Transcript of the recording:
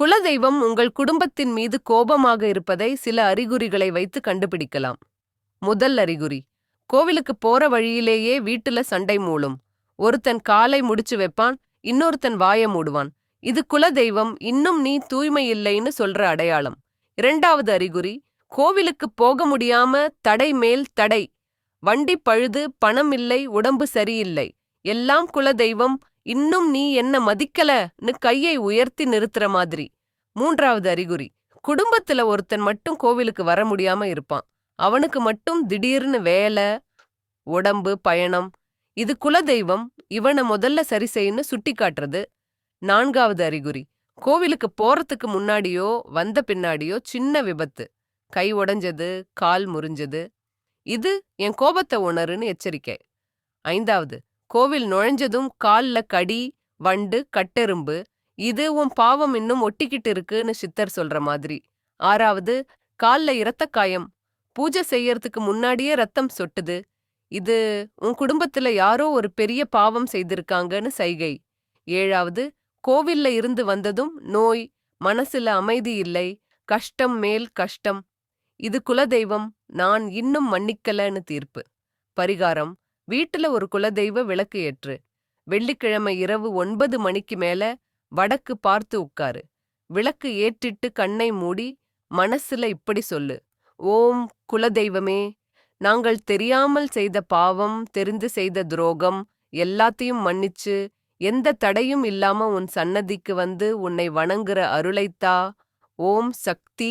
குலதெய்வம் உங்கள் குடும்பத்தின் மீது கோபமாக இருப்பதை சில அறிகுறிகளை வைத்து கண்டுபிடிக்கலாம். முதல் அறிகுறி கோவிலுக்கு போற வழியிலேயே வீட்டுல சண்டை மூளும் ஒருத்தன் காலை முடிச்சு வைப்பான் இன்னொருத்தன் வாய மூடுவான். இது குலதெய்வம் இன்னும் நீ தூய்மை இல்லைன்னு சொல்ற அடையாளம். இரண்டாவது அறிகுறி கோவிலுக்கு போக முடியாம தடை மேல் தடை. வண்டி பழுது பணம் இல்லை உடம்பு சரியில்லை. எல்லாம் குலதெய்வம் இன்னும் நீ என்ன மதிக்கலன்னு கையை உயர்த்தி நிறுத்துற மாதிரி. மூன்றாவது அறிகுறி குடும்பத்துல ஒருத்தன் மட்டும் கோவிலுக்கு வர முடியாம இருப்பான். அவனுக்கு மட்டும் திடீர்னு வேலை உடம்பு பயணம் இது குலதெய்வம் இவனை முதல்ல சரி செய்யன்னு சுட்டி காட்டுறது நான்காவது அறிகுறி கோவிலுக்கு போறதுக்கு முன்னாடியோ வந்த பின்னாடியோ சின்ன விபத்து. கை உடைஞ்சது கால் முறிஞ்சது. இது என் கோபத்தை உணருன்னு எச்சரிக்கை. ஐந்தாவது கோவில் நுழைஞ்சதும் கால்ல கடி வண்டு கட்டெரும்பு இது உன் பாவம் இன்னும் ஒட்டிக்கிட்டு இருக்குன்னு சித்தர் சொல்ற மாதிரி. ஆறாவது கால்ல இரத்தக் காயம் பூஜை செய்யறதுக்கு முன்னாடியே ரத்தம் சொட்டுது. இது உன் குடும்பத்துல யாரோ ஒரு பெரிய பாவம் செய்திருக்காங்கன்னு சைகை. ஏழாவது கோவில்ல இருந்து வந்ததும் நோய் மனசுல அமைதி இல்லை கஷ்டம் மேல் கஷ்டம். இது குலதெய்வம் நான் இன்னும் மன்னிக்கலன்னு தீர்ப்பு. பரிகாரம் வீட்டுல ஒரு குலதெய்வ விளக்கு ஏற்று. வெள்ளிக்கிழமை இரவு ஒன்பது மணிக்கு மேல வடக்கு பார்த்து உட்காரு. விளக்கு ஏற்றிட்டு கண்ணை மூடி மனசுல இப்படி சொல்லு. ஓம் குலதெய்வமே நாங்கள் தெரியாமல் செய்த பாவம் தெரிந்து செய்த துரோகம் எல்லாத்தையும் மன்னிச்சு எந்த தடையும் இல்லாம உன் சன்னதிக்கு வந்து உன்னை வணங்குற அருளைத்தா ஓம் சக்தி